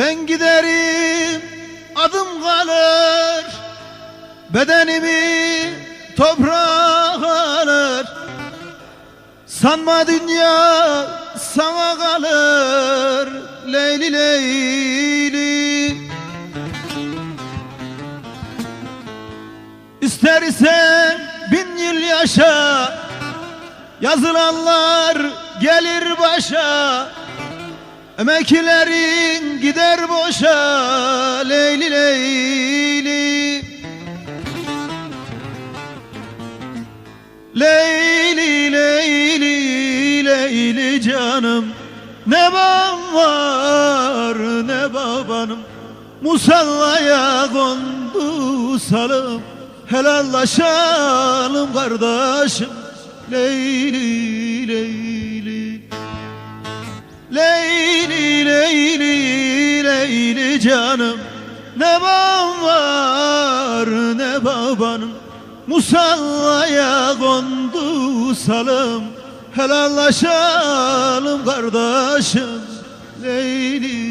Ben giderim adım kalır Bedenimi toprağa alır. Sanma dünya sana kalır Leyli leyli. İstersen bin yıl yaşa Yazılanlar gelir başa Emeklerin gider boşa Leyli leyli. Leyli leyli leyli canım. Ne babam var ne babanım. Musallaya kondu salım. Helallaşalım kardeşim. Leyli leyli Leyli leyli leyli canım. Ne babam var ne babanım. Musallaya kondu salım Helallaşalım kardeşim. Leyli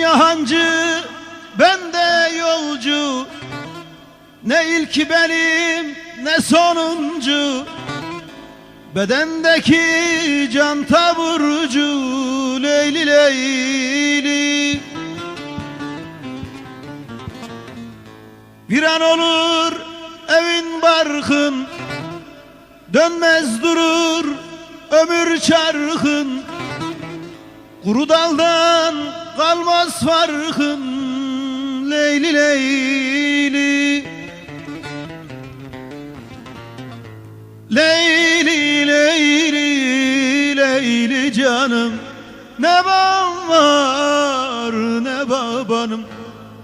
Dünya hancı ben de yolcu. Ne ilki benim ne sonuncu. Bedendeki can taburcu Leyli leyli. Bir an olur evin barkın Dönmez durur ömür çarkın. Kuru daldan kalmaz farkın Leyli leyli. Leyli leyli leyli canım. Ne babam var ne babanım.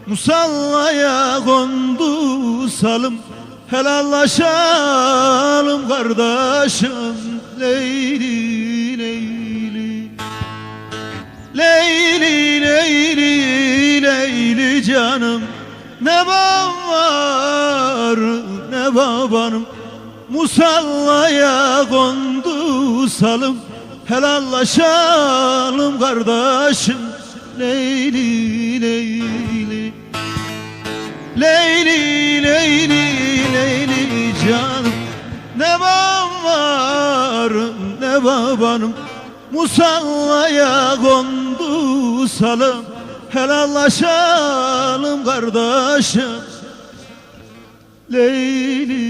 Musallaya kondu salım. Helallaşalım kardeşim. Leyli Ne var ne babanım Musallaya kondu salım Helallaşalım kardeşim. Leyli leyli. Leyli leyli leyli canım. Ne var ne babanım Musallaya kondu salım Helallaşalım kardeşim. Leyli